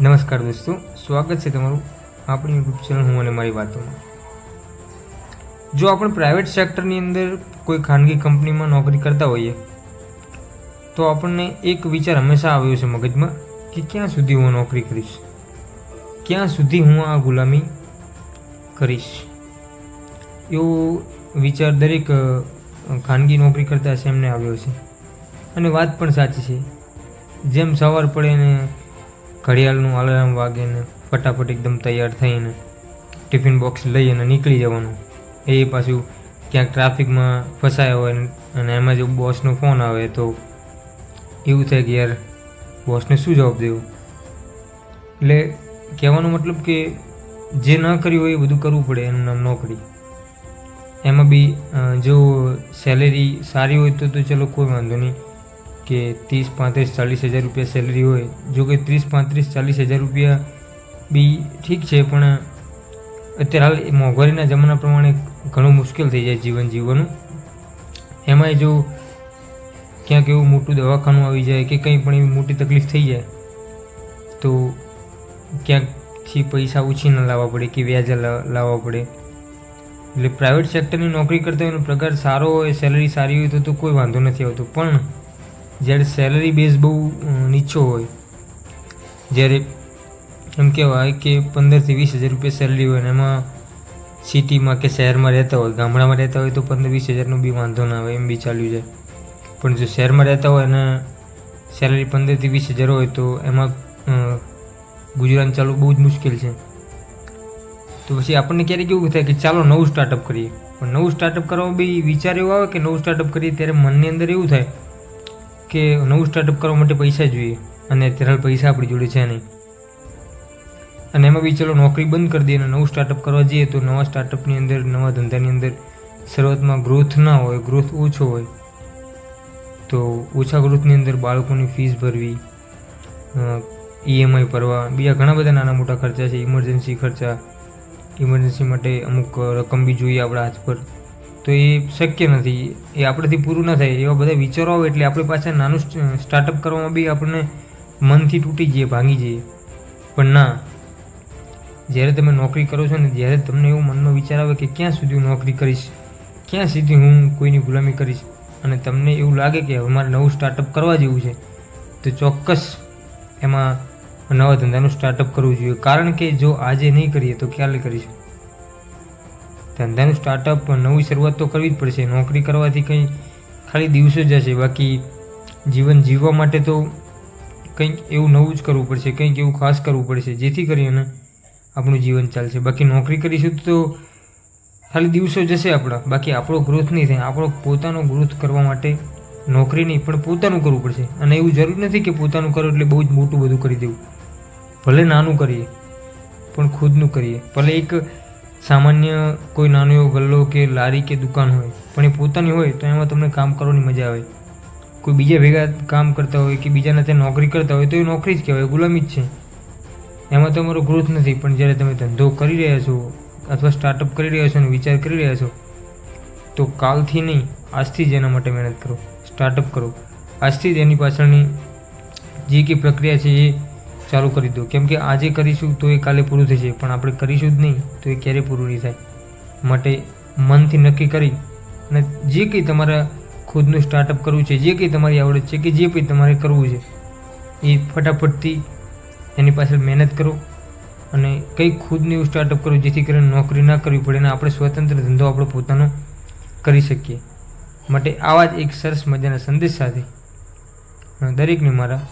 નમસ્કાર દોસ્તો, સ્વાગત છે તમારું આપણી યુટ્યુબ ચેનલ હું અને મારી વાતોમાં. જો આપણે પ્રાઇવેટ સેક્ટરની અંદર કોઈ ખાનગી કંપનીમાં નોકરી કરતા હોઈએ, તો આપણને એક વિચાર હંમેશા આવ્યો છે મગજમાં કે ક્યાં સુધી હું નોકરી કરીશ? ક્યાં સુધી હું આ ગુલામી કરીશ? એવો વિચાર દરેક ખાનગી નોકરી કરતા છે એમને આવ્યો છે. અને વાત પણ સાચી છે. જેમ સવાર પડે ને ઘડિયાળનું અલાર્મ વાગીને ફટાફટ એકદમ તૈયાર થઈને ટિફિન બોક્સ લઈ અને નીકળી જવાનું. એ પાછું ક્યાંક ટ્રાફિકમાં ફસાયા હોય અને એમાં જો બોસનો ફોન આવે તો એવું થાય કે યાર બોસને શું જવાબ દેવો? એટલે કહેવાનો મતલબ કે જે ન કર્યું હોય એ બધું કરવું પડે, એનું નામ નોકરી એમાં બી જો સેલેરી સારી હોય તો તો ચલો કોઈ વાંધો નહીં. કે ત્રીસ પાંત્રીસ ચાલીસ હજાર રૂપિયા સેલરી હોય. જો કે ત્રીસ પાંત્રીસ ચાલીસ હજાર રૂપિયા બી ઠીક છે, પણ અત્યારે હાલ મોંઘવારીના જમાના પ્રમાણે ઘણું મુશ્કેલ થઈ જાય જીવન જીવવાનું. એમાંય જો ક્યાંક એવું મોટું દવાખાનું આવી જાય કે કંઈ પણ એવી મોટી તકલીફ થઈ જાય, તો ક્યાંકથી પૈસા ઉછીને લાવવા પડે કે વ્યાજ લાવવા પડે. એટલે પ્રાઇવેટ સેક્ટરની નોકરી કરતા એનો પગાર સારો હોય સેલરી સારી હોય તો તો કોઈ વાંધો નથી આવતો. પણ જ્યારે સેલરી બેઝ બહુ નીચો હોય, જ્યારે એમ કહેવાય કે પંદરથી વીસ હજાર રૂપિયા સેલરી હોય અને એમાં સિટીમાં કે શહેરમાં રહેતા હોય, ગામડામાં રહેતા હોય તો પંદર વીસ હજારનો બી વાંધો ના આવે, એમ બી ચાલ્યું જાય. પણ જો શહેરમાં રહેતા હોય અને સેલરી પંદરથી વીસ હજાર હોય તો એમાં ગુજરાન ચાલવું બહુ જ મુશ્કેલ છે. તો પછી આપણને ક્યારેક એવું થાય કે ચાલો નવું સ્ટાર્ટઅપ કરીએ? પણ નવું સ્ટાર્ટઅપ કરવામાં બી વિચાર એવો આવે કે નવું સ્ટાર્ટઅપ કરીએ ત્યારે મનની અંદર એવું થાય કે નવું સ્ટાર્ટઅપ કરવા માટે પૈસા જોઈએ અને અત્યારે પૈસા આપણી જોડે છે નહીં. અને એમાં બી ચલો નોકરી બંધ કરી દઈએ અને નવું સ્ટાર્ટઅપ કરવા જઈએ તો નવા સ્ટાર્ટઅપની અંદર, નવા ધંધાની અંદર શરૂઆતમાં ગ્રોથ ના હોય ગ્રોથ ઓછો હોય, તો ઓછા ગ્રોથની અંદર બાળકોની ફીસ ભરવી ઈએમઆઈ ભરવા, બીજા ઘણા બધા નાના મોટા ખર્ચા છે ઇમરજન્સી ખર્ચા ઇમરજન્સી માટે અમુક રકમ બી જોઈએ આપણા હાથ પર. તો એ શક્ય નથી. એ આપણેથી પૂરું ન થાય. એવા બધા વિચારો આવે એટલે આપણી પાસે નાનું સ્ટ- સ્ટાર્ટઅપ કરવામાં બી આપણને મનથી તૂટી જઈએ, ભાંગી જઈએ. પણ ના, જ્યારે તમે નોકરી કરો છો ને જ્યારે તમને એવું મનનો વિચાર આવે કે ક્યાં સુધી હું નોકરી કરીશ? ક્યાં સુધી હું કોઈની ગુલામી કરીશ? અને તમને એવું લાગે કે હવે મારે નવું સ્ટાર્ટઅપ કરવા જેવું છે, તો ચોક્કસ એમાં નવા ધંધાનું સ્ટાર્ટઅપ કરવું જોઈએ. કારણ કે જો આજે નહીં કરીએ તો ક્યારે કરીશું. ધંધાનું સ્ટાર્ટઅપ નવી શરૂઆત તો કરવી જ પડશે. નોકરી કરવાથી કંઈ ખાલી દિવસો જ જશે. બાકી જીવન જીવવા માટે તો કંઈક એવું નવું જ કરવું પડશે. કંઈક એવું ખાસ કરવું પડશે, જેથી કરીને આપણું જીવન ચાલશે. બાકી નોકરી કરીશું તો ખાલી દિવસો જશે આપણા. બાકી આપણો ગ્રોથ નહીં થાય. આપણો પોતાનો ગ્રોથ કરવા માટે નોકરી નહીં, પણ પોતાનું કરવું પડશે. અને એવું જરૂર નથી કે પોતાનું કરો એટલે બહુ જ મોટું બધું કરી દેવું. ભલે નાનું કરીએ, પણ ખુદનું કરીએ. ભલે એક સામાન્ય કોઈ નાનો એવો ગલ્લો કે લારી કે દુકાન હોય, પણ એ પોતાની હોય તો એમાં તમને કામ કરવાની મજા આવે. કોઈ બીજા ભેગા કામ કરતા હોય કે બીજાના ત્યાં નોકરી કરતા હોય તો એ નોકરી જ કહેવાય, ગુલામી જ છે. એમાં તમારો ગ્રોથ નથી, પણ જ્યારે તમે ધંધો કરી રહ્યા છો અથવા સ્ટાર્ટઅપ કરી રહ્યા છો અને વિચાર કરી રહ્યા છો, તો કાલથી નહીં, આજથી જ એના માટે મહેનત કરો સ્ટાર્ટઅપ કરો. આજથી જ એની પાછળની જે કંઈ પ્રક્રિયા છે એ ચાલુ કરી દો. કેમ કે આજે કરીશું તો એ કાલે પૂરું થશે, પણ આપણે કરીશું જ નહીં, તો એ ક્યારેય પૂરું નહીં થાય. માટે મનથી નક્કી કરી અને જે કંઈ તમારા ખુદનું સ્ટાર્ટઅપ કરવું છે, જે કંઈ તમારી આવડત છે કે જે કંઈ તમારે કરવું છે, એ ફટાફટથી એની પાછળ મહેનત કરો અને કંઈક ખુદનું એવું સ્ટાર્ટઅપ કરો જેથી કરીને નોકરી ના કરવી પડે અને આપણે સ્વતંત્ર ધંધો આપણો પોતાનો કરી શકીએ. માટે આવા જ એક સરસ મજાના સંદેશ સાથે દરેકને મારા